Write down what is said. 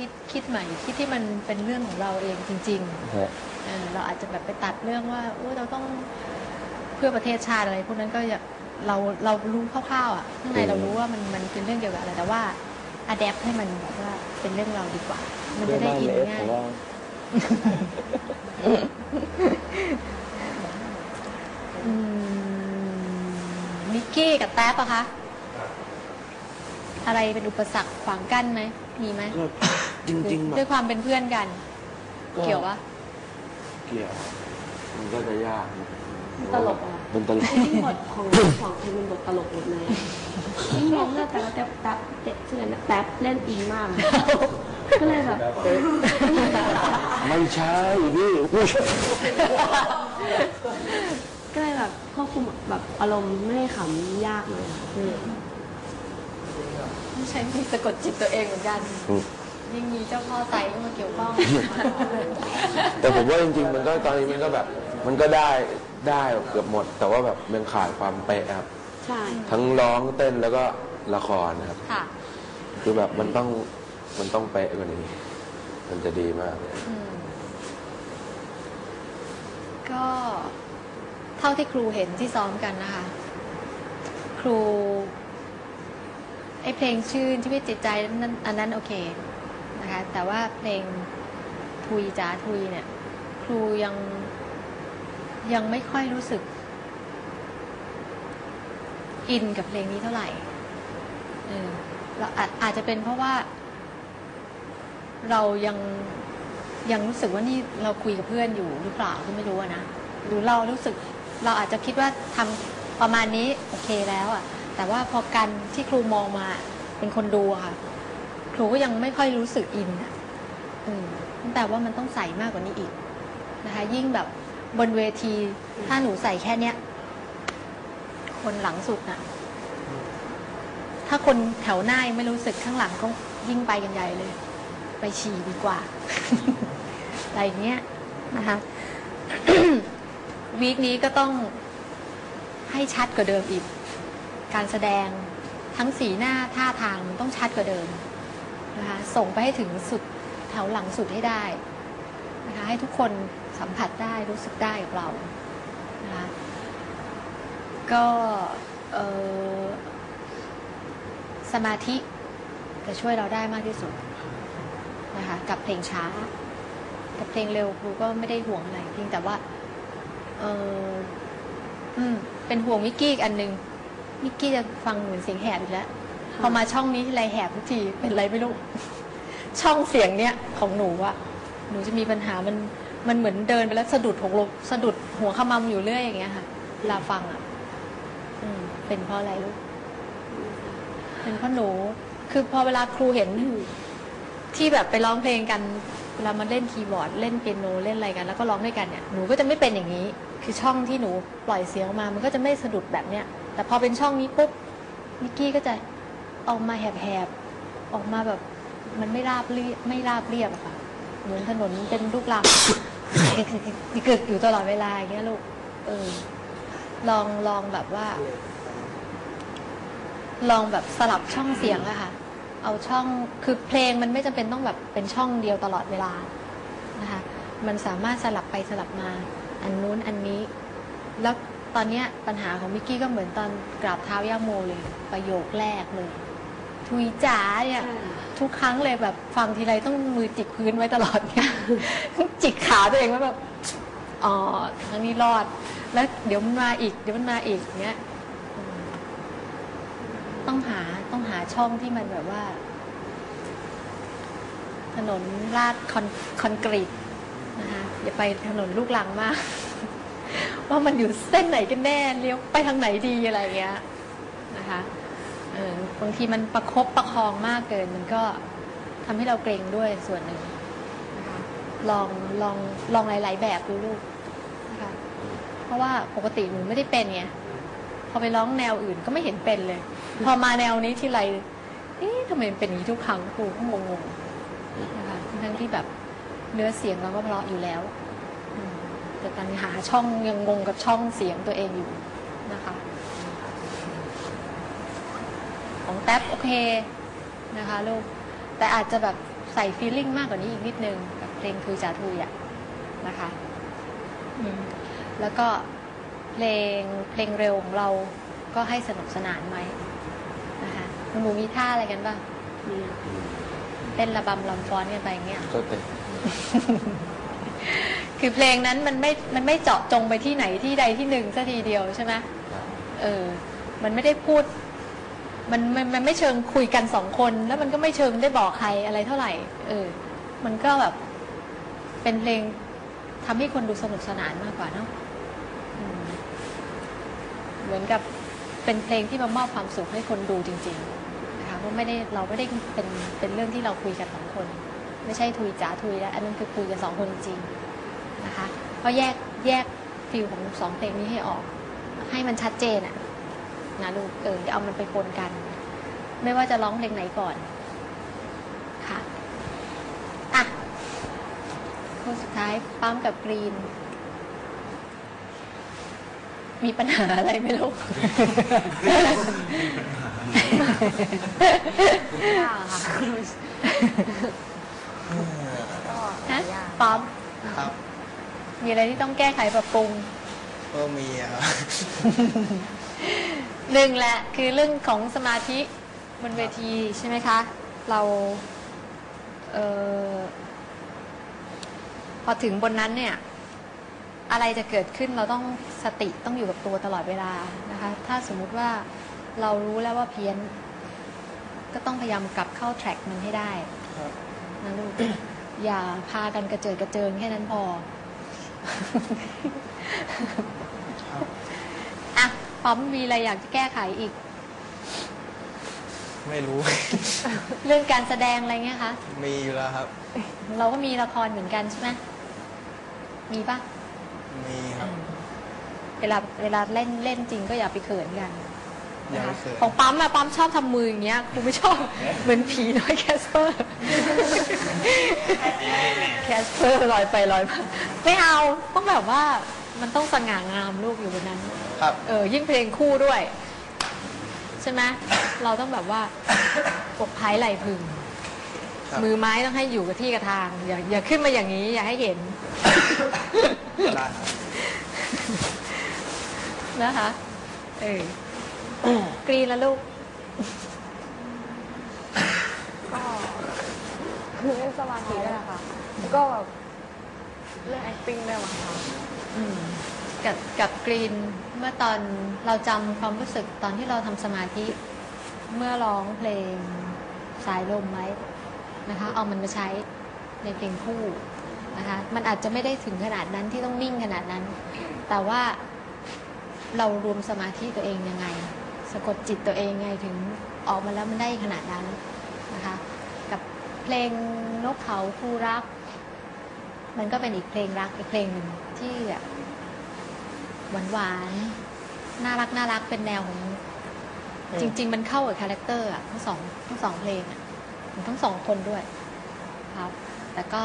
คิดคิดใหม่คิดที่มันเป็นเรื่องของเราเองจริงฮะๆเออเราอาจจะแบบไปตัดเรื่องว่าโอ้เราต้องเพื่อประเทศชาติอะไรพวกนั้นก็อย่าเราเรารู้คร่าวๆอะข้างในเรารู้ว่ามันมันเป็นเรื่องเกี่ยวกับอะไรแต่ว่าอัดแอปให้มันแบบว่าเป็นเรื่องเราดีกว่า มันจะได้อินเรื่องบ้ง่าเลยยผมว่าอืมมิกกี้กับแท็บอะคะ อะไรเป็นอุปสรรคขวางกั้นไหม มีไหมก็ จริงๆแบด้วยบความเป็นเพื่อนกัน เกี่ยววะเกี่ยว มันก็จะยากนะตลกอะมันตลกยิ่งบทของของเพลงเป็นบทตลกหมดเลยยิ่งมองหน้าแต่ละแท็บแท็บเจ๊ชื่ออะไรนะแท็บเล่นอินมากอะก็เลยแบบไม่ใช่พี่ผู้ชายก็เลยแบบควบคุมแบบอารมณ์ไม่ให้ขำยากเลยอะ ต้องใช้มีสะกดจิตตัวเองเหมือนกัน อืม ยิ่งมีเจ้าพ่อไตเข้ามาเกี่ยวข้อง แต่ผมว่าจริงๆ มันก็ตอนนี้มันก็แบบ มันก็ได้ได้เกือบหมด แต่ว่าแบบมันขาดความเป๊ะครับ ใช่ ทั้งร้องเต้นแล้วก็ละครนะครับ ค่ะ คือแบบมันต้องมันต้องเป๊ะกว่านี้ มันจะดีมากเลยอืมก็เท่าที่ครูเห็นที่ซ้อมกันนะคะ ครูไอเพลงชื่นชีวิตจิตใจนั้นอันนั้นโอเค นะคะแต่ว่าเพลงทุยจ้าทุยเนี่ย ครูยังยังไม่ค่อยรู้สึก อินกับเพลงนี้เท่าไหร่เออเราอาจอาจจะเป็นเพราะว่า เรายังยังรู้สึกว่านี่เราคุยกับเพื่อนอยู่หรือเปล่าก็ไม่รู้นะหรือเรารู้สึกเราอาจจะคิดว่าทำประมาณนี้โอเคแล้วอะแต่ว่าพอกันที่ครูมองมาเป็นคนดูค่ะ ครูก็ยังไม่ค่อยรู้สึกอินอะอืมแต่ว่ามันต้องใส่มากกว่านี้อีกนะคะ ยิ่งแบบบนเวที ถ้าหนูใส่แค่เนี้ย คนหลังสุดน่ะ ถ้าคนแถวหน้าไม่รู้สึกข้างหลังก็ยิ่งไปกันใหญ่เลย ไปฉี่ดีกว่าอะไรเงี้ยนะคะวีคนี้ก็ต้องให้ชัดกว่าเดิมอีก การแสดงทั้งสีหน้าท่าทางมันต้องชัดกว่าเดิม นะคะส่งไปให้ถึงสุดแถวหลังสุดให้ได้นะคะให้ทุกคนสัมผัสได้รู้สึกได้กับเรานะคะก็สมาธิจะช่วยเราได้มากที่สุดนะคะกับเพลงช้า กับเพลงเร็วครูก็ไม่ได้ห่วงอะไรเพียงแต่ว่าเอออืมเป็นห่วงมิกกี้อีกอันหนึ่งมิกกี้จะฟังเหมือนเสียงแหบอีกแล้ว พอมาช่องนี้ทีไรแหบทุกทีเป็นไรไม่รู้ ช่องเสียงเนี้ยของหนูอะหนูจะมีปัญหามันมันเหมือนเดินไปแล้วสะดุดหกลมสะดุดหัวขมำอยู่เรื่อยอย่างเงี้ยค่ะเวลาฟังอะอืมเป็นเพราะอะไรลูกเป็นเพราะหนู คือพอเวลาครูเห็นที่แบบไปร้องเพลงกันเวลามาเล่นคีย์บอร์ดเล่นเปียโนเล่นอะไรกัน แล้วก็ร้องด้วยกันเนี่ยหนูก็จะไม่เป็นอย่างนี้ คือช่องที่หนูปล่อยเสียงออกมา มันก็จะไม่สะดุดแบบเนี้ยแต่พอเป็นช่องนี้ปุ๊บนิกกี้ก็จะ ออกมาแหบๆ ออกมาแบบมันไม่ราบเรียบไม่ราบเรียบอะค่ะ เหมือนถนนเป็นลูกลังกึกอยู่ตลอดเวลาอย่างเงี้ยลูก เออ ลองลองแบบว่า ลองแบบสลับช่องเสียงอะค่ะ เอาช่องคือเพลงมันไม่จำเป็นต้องแบบเป็นช่องเดียวตลอดเวลานะคะ มันสามารถสลับไปสลับมา อันนู้นอันนี้ แล้วตอนเนี้ยปัญหาของมิกกี้ก็เหมือนตอนกราบเท้าย่าโมเลย ประโยคแรกเลย ทุยจ๋าเนี่ยใช่ทุกครั้งเลยแบบฟังทีไรต้องมือจิกพื้นไว้ตลอดเนี่ยจิกขาตัวเองไว้แบบอ๋อครั้งนี้รอด แล้วเดี๋ยวมันมาอีก เดี๋ยวมันมาอีกอย่างเงี้ยอืมต้องหาต้องหาช่องที่มันแบบว่า ถนนลาดคอนคอนกรีตนะคะอย่าไปถนนลูกลังมาก ว่ามันอยู่เส้นไหนกันแน่เลี้ยวไปทางไหนดีอะไรอย่างเงี้ยนะคะ เออบางทีมันประคบประคองมากเกิน มันก็ทำให้เราเกรงด้วยส่วนหนึ่งนะคะลองลองลองหลาย ๆ แบบดูลูกนะคะเพราะว่าปกติหนูไม่ได้เป็นไงพอไปร้องแนวอื่นก็ไม่เห็นเป็นเลย พอมาแนวนี้ทีไรเอ๊ะทำไมเป็นอย่างนี้ทุกครั้งครูก็งงๆนะคะทั้งที่แบบเนื้อเสียงเราก็เพราะอยู่แล้วแต่ตอนนี้หาช่องยังงงกับช่องเสียงตัวเองอยู่นะคะ ของแท็บโอเคนะคะลูก แต่อาจจะแบบใส่ฟีลลิ่งมากกว่านี้อีกนิดนึงกับเพลงทุยจาทุยอะนะคะอืมแล้วก็เพลงเพลงเร็วของเราก็ให้สนุกสนานไหมนะคะหนูมีท่าอะไรกันบ้างมีอะเต้นระบำลำฟ้อนกันไปอย่างเงี้ยก็เต็มคือเพลงนั้นมันไม่ มันไม่เจาะจงไปที่ไหนที่ใดที่หนึ่งสัทีเดียวใช่ไหมครับเออ มันไม่ได้พูด มันมันมันไม่เชิงคุยกันสองคน แล้วมันก็ไม่เชิงได้บอกใครอะไรเท่าไหร่ เออ มันก็แบบ เป็นเพลงทำให้คนดูสนุกสนานมากกว่าเนาะอืมเหมือนกับเป็นเพลงที่มามอบความสุขให้คนดูจริง ๆ นะคะเพราะไม่ได้เราไม่ได้เป็นเป็นเรื่องที่เราคุยกันสองคน ไม่ใช่ทุยจ๋าทุยแล้วอันนั้นคือคุยกันสองคนจริงนะคะเพราะแยกแยกฟิลของสองเพลงนี้ให้ออก ให้มันชัดเจนอะ นะลูกเอออย่าเอามันไปปนกัน ไม่ว่าจะร้องเพลงไหนก่อน ค่ะอะคนสุดท้ายปั๊มกับกรีน มีปัญหาอะไรไหมลูกยากค่ะฮะปั๊มครับ มีอะไรที่ต้องแก้ไขปรับปรุงก็มีอะครับ หนึ่งแหละคือเรื่องของสมาธิบนเวทีใช่ไหมคะ เราเออพอถึงบนนั้นเนี่ย อะไรจะเกิดขึ้นเราต้องสติต้องอยู่กับตัวตลอดเวลานะคะ ถ้าสมมุติว่าเรารู้แล้วว่าเพี้ยน ก็ต้องพยายามกลับเข้าแทร็กมันให้ได้ครับนะลูกอย่าพากันกระเจิดกระเจิงแค่นั้นพอครับอะ ป๊อมมีอะไรอยากจะแก้ไขอีก ไม่รู้ เรื่องการแสดงอะไรเงี้ยคะมีอยู่แล้วครับ เราก็มีละครเหมือนกันใช่ไหมมีปะมีครับ เวลาเวลาเล่นเล่นจริงก็อย่าไปเขินกันอย่านะไปคะเขิน ของปั๊มอะปั๊มชอบทำมืออย่างเงี้ยครูไม่ชอบ เหมือนผีน้อยแคสเปอร์แคสเปอร์ลอยไปลอยมาไม่เอาต้องแบบว่ามันต้องสง่างามลูกอยู่บนนั้น ครับเออยิ่งเพลงคู่ด้วย ใช่ไหมเราต้องแบบว่าปกพายไหลพึง ครับ มือไม้ต้องให้อยู่กับที่กับทาง อย่าอย่าขึ้นมาอย่างนี้ อย่าให้เห็น ได้ครับ นะคะเออกรีนแล้วลูกก็คือเรื่องสมาธินั่นแหละค่ะแล้วก็แบบเรื่อง acting ด้วยมั้งคะอืม กับกับกรีนเมื่อตอนเราจำความรู้สึกตอนที่เราทำสมาธิเมื่อร้องเพลงสายลมไว้นะคะ เอามันมาใช้ในเพลงคู่นะคะ มันอาจจะไม่ได้ถึงขนาดนั้นที่ต้องนิ่งขนาดนั้น แต่ว่าเรารวมสมาธิตัวเองยังไง สะกดจิตตัวเองไงถึงออกมาแล้วมันได้ขนาดนั้นนะคะ กับเพลงนกเขาคู่รัก มันก็เป็นอีกเพลงรักอีกเพลงหนึ่งที่ หวานๆ น่ารักน่ารักเป็นแนวของ จริง ๆ มันเข้ากับคาแรคเตอร์อะทั้งสองทั้งสองเพลงอะทั้งสองคนด้วยครับแต่ก็